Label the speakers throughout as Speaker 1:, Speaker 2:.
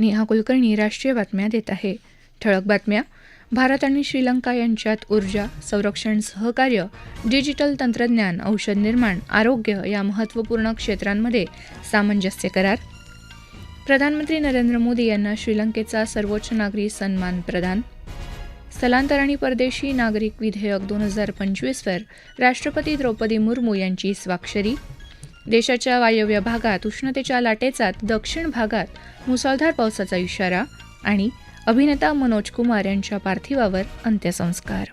Speaker 1: नेहा कुलकर्णी राष्ट्रीय बातम्या देत आहे. ठळक बातम्या. भारत आणि श्रीलंका यांच्यात ऊर्जा संरक्षण सहकार्य डिजिटल तंत्रज्ञान औषध निर्माण आरोग्य या महत्त्वपूर्ण क्षेत्रांमध्ये सामंजस्य करार. प्रधानमंत्री नरेंद्र मोदी यांना श्रीलंकेचा सर्वोच्च नागरी सन्मान प्रदान. स्थलांतर आणि परदेशी नागरिक विधेयक दोन हजार पंचवीसवर राष्ट्रपती द्रौपदी मुर्मू यांची स्वाक्षरी. देशाच्या वायव्य भागात उष्णतेच्या लाटेचा दक्षिण भागात मुसळधार पावसाचा इशारा आणि अभिनेता मनोज कुमार यांच्या पार्थिवावर अंत्यसंस्कार.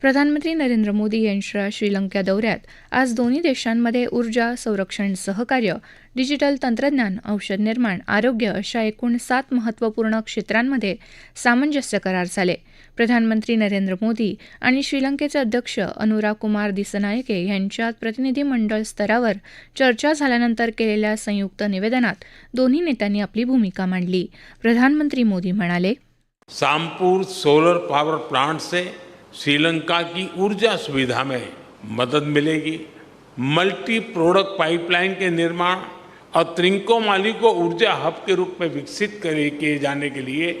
Speaker 1: प्रधानमंत्री नरेंद्र मोदी यांच्या श्रीलंका दौऱ्यात आज दोन्ही देशांमध्ये ऊर्जा संरक्षण सहकार्य डिजिटल तंत्रज्ञान औषध निर्माण आरोग्य अशा एकूण सात महत्त्वपूर्ण क्षेत्रांमध्ये सामंजस्य करार झाले. प्रधानमंत्री नरेंद्र मोदी आणि श्रीलंकेचे अध्यक्ष अनुराग कुमार दिसनायके यांच्यात प्रतिनिधीमंडळ स्तरावर चर्चा झाल्यानंतर केलेल्या संयुक्त निवेदनात दोन्ही नेत्यांनी आपली भूमिका मांडली. प्रधानमंत्री मोदी म्हणाले
Speaker 2: सामपूर सोलर पावर प्लांट से श्रीलंका की ऊर्जा सुविधा में मदद मिलेगी। मल्टी प्रोडक्ट पाइपलाइन के निर्माण और त्रिंकोमाली को ऊर्जा हब के रूप में विकसित करे किए जाने के लिए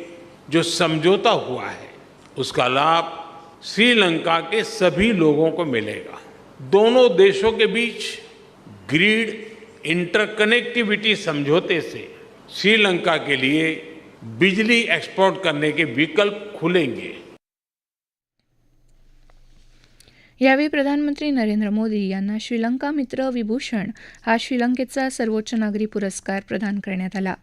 Speaker 2: जो समझौता हुआ है उसका लाभ श्रीलंका के सभी लोगों को मिलेगा। दोनों देशों के बीच ग्रीड इंटरकनेक्टिविटी समझौते से श्रीलंका के लिए बिजली एक्सपोर्ट करने के विकल्प खुलेंगे।
Speaker 1: यावेळी प्रधानमंत्री नरेंद्र मोदी यांना श्रीलंका मित्र विभूषण हा श्रीलंकेचा सर्वोच्च नागरी पुरस्कार प्रदान करण्यात आला.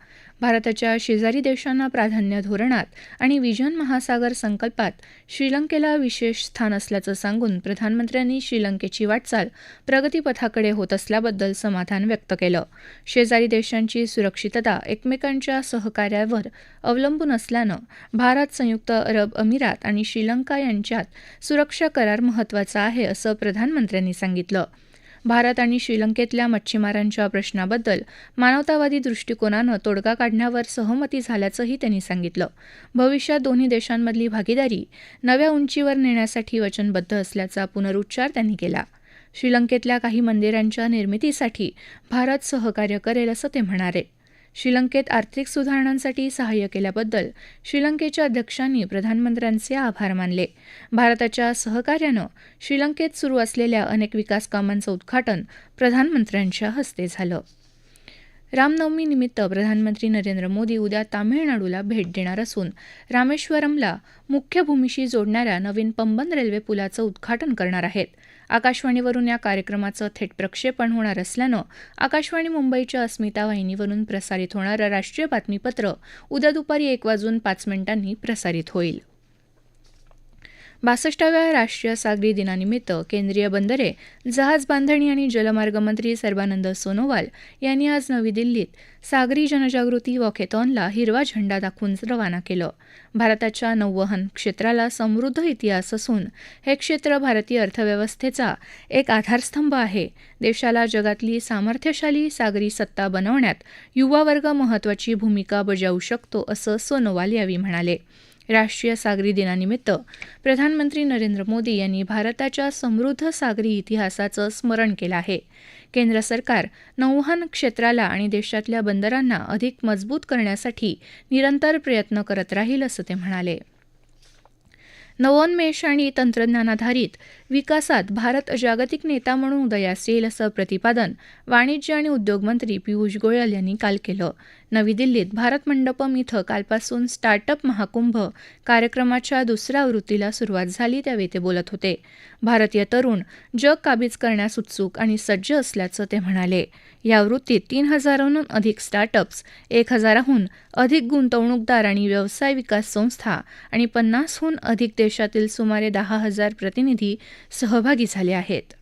Speaker 1: भारताच्या शेजारी देशांना प्राधान्य धोरणात आणि विजन महासागर संकल्पात श्रीलंकेला विशेष स्थान असल्याचं सांगून प्रधानमंत्र्यांनी श्रीलंकेची वाटचाल प्रगतीपथाकडे होत असल्याबद्दल समाधान व्यक्त केलं. शेजारी देशांची सुरक्षितता एकमेकांच्या सहकार्यावर अवलंबून असल्यानं भारत संयुक्त अरब अमिरात आणि श्रीलंका यांच्यात सुरक्षा करार महत्त्वाचा आहे असं प्रधानमंत्र्यांनी सांगितलं. भारत आणि श्रीलंकेतल्या मच्छीमारांच्या प्रश्नाबद्दल मानवतावादी दृष्टिकोनानं तोडगा काढण्यावर सहमती झाल्याचंही त्यांनी सांगितलं. भविष्यात दोन्ही देशांमधली भागीदारी नव्या उंचीवर नेण्यासाठी वचनबद्ध असल्याचा पुनरुच्चार त्यांनी केला. श्रीलंकेतल्या काही मंदिरांच्या निर्मितीसाठी भारत सहकार्य करेल असं ते म्हणाले. श्रीलंकेत आर्थिक सुधारणांसाठी सहाय्य केल्याबद्दल श्रीलंकेच्या अध्यक्षांनी प्रधानमंत्र्यांचे आभार मानले. भारताच्या सहकार्यानं श्रीलंकेत सुरू असलेल्या अनेक विकास कामांचं उद्घाटन प्रधानमंत्र्यांच्या हस्ते झालं. रामनवमीनिमित्त प्रधानमंत्री नरेंद्र मोदी उद्या तामिळनाडूला भेट देणार असून रामेश्वरमला मुख्य भूमीशी जोडणाऱ्या नवीन पंबन रेल्वे पुलाचं उद्घाटन करणार आहेत. आकाशवाणीवरून या कार्यक्रमाचं थेट प्रक्षेपण होणार असल्यानं आकाशवाणी मुंबईच्या अस्मिता वाहिनीवरून प्रसारित होणारं राष्ट्रीय बातमीपत्र उद्या दुपारी एक वाजून पाच मिनिटांनी प्रसारित होईल. बासष्टाव्या राष्ट्रीय सागरी दिनानिमित्त केंद्रीय बंदरे जहाज बांधणी आणि जलमार्ग मंत्री सर्बानंद सोनोवाल यांनी आज नवी दिल्लीत सागरी जनजागृती वॉकेथॉनला हिरवा झेंडा दाखवून रवाना केलं. भारताच्या नौवहन क्षेत्राला समृद्ध इतिहास असून हे क्षेत्र भारतीय अर्थव्यवस्थेचा एक आधारस्तंभ आहे. देशाला जगातली सामर्थ्यशाली सागरी सत्ता बनवण्यात युवा वर्ग महत्त्वाची भूमिका बजावू शकतो असं सोनोवाल यावेळी म्हणाले. राष्ट्रीय सागरी दिनानिमित्त प्रधानमंत्री नरेंद्र मोदी यांनी भारताच्या समृद्ध सागरी इतिहासाचं स्मरण केलं आहे. केंद्र सरकार नौवहन क्षेत्राला आणि देशातल्या बंदरांना अधिक मजबूत करण्यासाठी निरंतर प्रयत्न करत राहील असं ते म्हणाले. नवोन्मेष आणि तंत्रज्ञानाधारित विकासात भारत जागतिक नेता म्हणून उदयास येईल असं प्रतिपादन वाणिज्य आणि उद्योग मंत्री पियुष गोयल यांनी काल केलं. नवी दिल्लीत भारत मंडपम इथं कालपासून स्टार्टअप महाकुंभ कार्यक्रमाच्या दुसऱ्या आवृत्तीला सुरुवात झाली त्यावेळी ते बोलत होते. भारतीय तरुण जग काबीज करण्यास उत्सुक आणि सज्ज असल्याचं ते म्हणाले. या आवृत्तीत तीन हजारांहून अधिक स्टार्टअप्स एक हजाराहून अधिक गुंतवणूकदार आणि व्यवसाय विकास संस्था आणि पन्नासहून अधिक देशातील सुमारे दहा हजार प्रतिनिधी सहभागी झाले आहेत.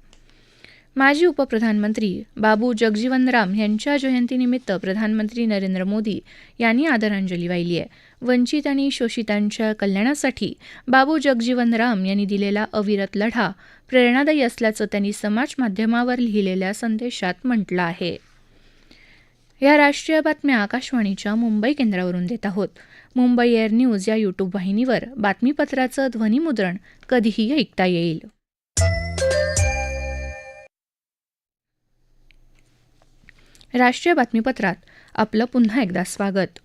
Speaker 1: माजी उपप्रधानमंत्री बाबू जगजीवन राम यांच्या जयंतीनिमित्त प्रधानमंत्री नरेंद्र मोदी यांनी आदरांजली वाहिली आहे. वंचित आणि शोषितांच्या कल्याणासाठी बाबू जगजीवन राम यांनी दिलेला अविरत लढा प्रेरणादायी असल्याचं त्यांनी समाज माध्यमावर लिहिलेल्या संदेशात म्हटलं आहे. या राष्ट्रीय बातम्या आकाशवाणीच्या मुंबई केंद्रावरून देत आहोत. मुंबई एअर न्यूज या यूट्यूब वाहिनीवर बातमीपत्राचं ध्वनिमुद्रण कधीही ऐकता येईल. राष्ट्रीय बातमीपत्रात आपलं पुन्हा एकदा स्वागत.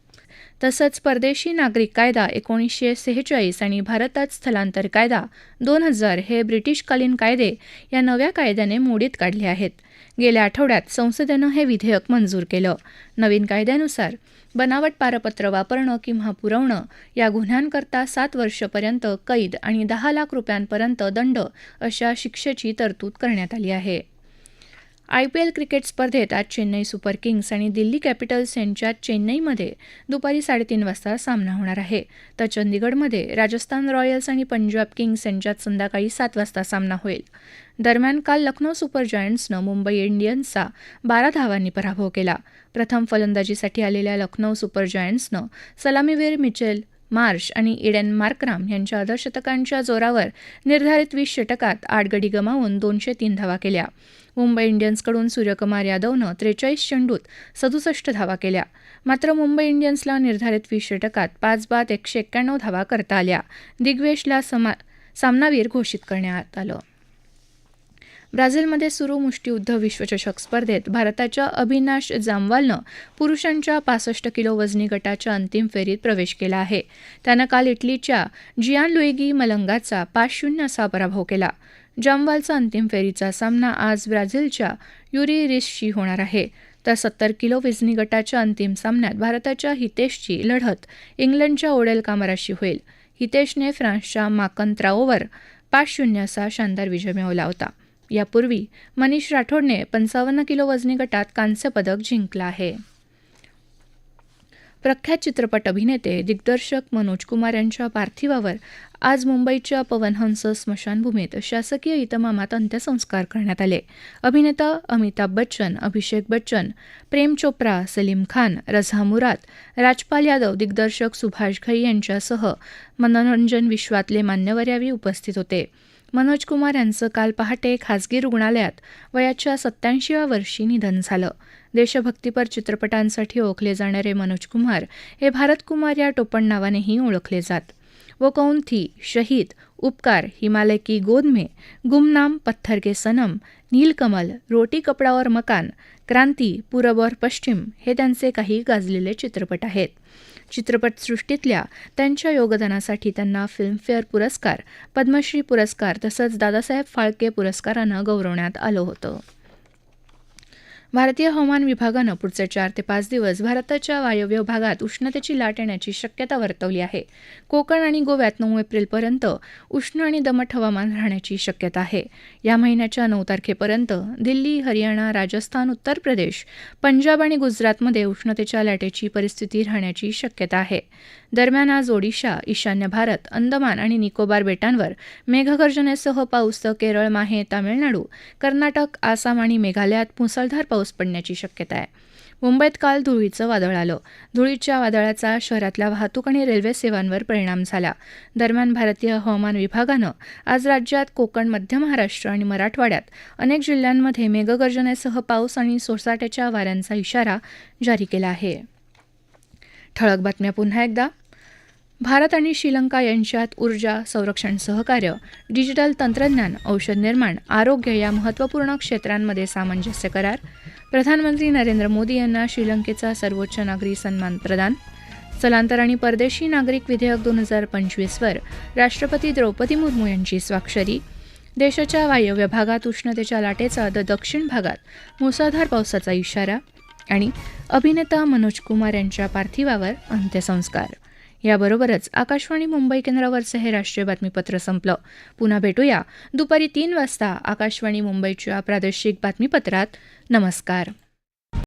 Speaker 1: तसंच परदेशी नागरिक कायदा एकोणीसशे सेहेचाळीस आणि भारतात स्थलांतर कायदा दोन हजार हे ब्रिटिशकालीन कायदे या नव्या कायद्याने मोडीत काढले आहेत. गेल्या आठवड्यात संसदेनं हे विधेयक मंजूर केलं. नवीन कायद्यानुसार बनावट पारपत्र वापरणं किंवा पुरवणं या गुन्ह्यांकरता सात वर्षपर्यंत कैद आणि दहा लाख रुपयांपर्यंत दंड अशा शिक्षेची तरतूद करण्यात आली आहे. आय पी एल क्रिकेट स्पर्धेत आज चेन्नई सुपर किंग्स आणि दिल्ली कॅपिटल्स यांच्यात चेन्नईमध्ये दुपारी साडेतीन वाजता सामना होणार आहे. तर चंदीगडमध्ये राजस्थान रॉयल्स आणि पंजाब किंग्स यांच्यात संध्याकाळी सात वाजता सामना होईल. दरम्यान काल लखनौ सुपर जायंट्सनं मुंबई इंडियन्सचा बारा धावांनी पराभव केला. प्रथम फलंदाजीसाठी आलेल्या लखनौ सुपर जायंट्सनं सलामीवीर मिचेल मार्श आणि इडेन मार्कराम यांच्या अर्धशतकांच्या जोरावर निर्धारित वीस षटकात आठ गडी गमावून दोनशे तीन धावा केल्या. मुंबई इंडियन्सकडून सूर्यकुमार यादवनं त्रेचाळीस चेंडूत सदुसष्ट धावा केल्या. मात्र मुंबई इंडियन्सला निर्धारित वीस षटकात पाच बाद एकशे एक्क्याण्णव धावा करता आल्या. दिग्वेशला समा सामनावीर घोषित करण्यात आलं. ब्राझीलमध्ये सुरू मुष्टियुद्ध विश्वचषक स्पर्धेत भारताच्या अभिनाश जामवालनं पुरुषांच्या पासष्ट किलो वजनी गटाच्या अंतिम फेरीत प्रवेश केला आहे. त्यानं काल इटलीच्या जियान लुईगी मलंगाचा पाच शून्य असा पराभव केला. जामवालचा अंतिम फेरीचा सामना आज ब्राझीलच्या युरी रिसशी होणार आहे. तर सत्तर किलो विजनी गटाच्या अंतिम सामन्यात भारताच्या हितेशची लढत इंग्लंडच्या ओडेल कामराशी होईल. हितेशने फ्रान्सच्या माकन त्राओवर पाच शून्य असा शानदार विजय मिळवला होता. यापूर्वी मनीष राठोडने पंचावन्न किलो वजनी गटात कांस्य पदक जिंकलं आहे. प्रख्यात चित्रपट अभिनेते दिग्दर्शक मनोज कुमार यांच्या पार्थिवावर आज मुंबईच्या पवनहंस स्मशानभूमीत शासकीय इतमामात अंत्यसंस्कार करण्यात आले. अभिनेता अमिताभ बच्चन अभिषेक बच्चन प्रेम चोप्रा सलीम खान रझा मुरात राजपाल यादव दिग्दर्शक सुभाष घई यांच्यासह मनोरंजन विश्वातले मान्यवर यावेळी उपस्थित होते. मनोज कुमार यांचं काल पहाटे खासगी रुग्णालयात वयाच्या सत्याऐंशीव्या वर्षी निधन झालं. देशभक्तीपर चित्रपटांसाठी ओळखले जाणारे मनोज कुमार हे भारत कुमार या टोपण नावानेही ओळखले जात. वो कौन थी? शहीद उपकार हिमालय की गोद में गुमनाम पत्थर के सनम नीलकमल रोटी कपडा और मकान क्रांती पूरब और पश्चिम हे त्यांचे काही गाजलेले चित्रपट आहेत. चित्रपटसृष्टीतल्या त्यांच्या योगदानासाठी त्यांना फिल्मफेअर पुरस्कार पद्मश्री पुरस्कार तसंच दादासाहेब फाळके पुरस्कारानं गौरवण्यात आलं होतं. भारतीय हवामान विभागानं पुढचे चार ते पाच दिवस भारताच्या वायव्य भागात उष्णतेची लाट येण्याची शक्यता वर्तवली आहे. कोकण आणि गोव्यात नऊ एप्रिलपर्यंत उष्ण आणि दमट हवामान राहण्याची शक्यता आहे. या महिन्याच्या नऊ तारखेपर्यंत दिल्ली हरियाणा राजस्थान उत्तर प्रदेश पंजाब आणि गुजरातमध्ये उष्णतेच्या लाटेची परिस्थिती राहण्याची शक्यता आहे. दरम्यान आज ओडिशा ईशान्य भारत अंदमान आणि निकोबार बेटांवर मेघगर्जनेसह पाऊस तर केरळ माहे तामिळनाडू कर्नाटक आसाम आणि मेघालयात मुसळधार पाऊस पडण्याची शक्यता आहे. मुंबईत काल धुळीचं वादळ आलं. धुळीच्या वादळाचा शहरातल्या वाहतूक आणि रेल्वे सेवांवर परिणाम झाला. दरम्यान भारतीय हवामान विभागानं आज राज्यात कोकण मध्य महाराष्ट्र आणि मराठवाड्यात अनेक जिल्ह्यांमध्ये मेघगर्जनेसह पाऊस आणि सोसाट्याच्या वाऱ्यांचा इशारा जारी केला आहे. ठळक बातम्या पुन्हा एकदा. भारत आणि श्रीलंका यांच्यात ऊर्जा संरक्षण सहकार्य डिजिटल तंत्रज्ञान औषध निर्माण आरोग्य या महत्त्वपूर्ण क्षेत्रांमध्ये सामंजस्य करार. प्रधानमंत्री नरेंद्र मोदी यांना श्रीलंकेचा सर्वोच्च नागरी सन्मान प्रदान. स्थलांतर आणि परदेशी नागरिक विधेयक दोन हजार पंचवीसवर राष्ट्रपती द्रौपदी मुर्मू यांची स्वाक्षरी. देशाच्या वायव्य भागात उष्णतेच्या लाटेचा तर दक्षिण भागात मुसळधार पावसाचा इशारा. आणि अभिनेता मनोज कुमार यांच्या पार्थिवावर अंत्यसंस्कार. याबरोबरच आकाशवाणी मुंबई केंद्रावरचं हे राष्ट्रीय बातमीपत्र संपलं. पुन्हा भेटूया दुपारी तीन वाजता आकाशवाणी मुंबईच्या प्रादेशिक बातमीपत्रात. नमस्कार.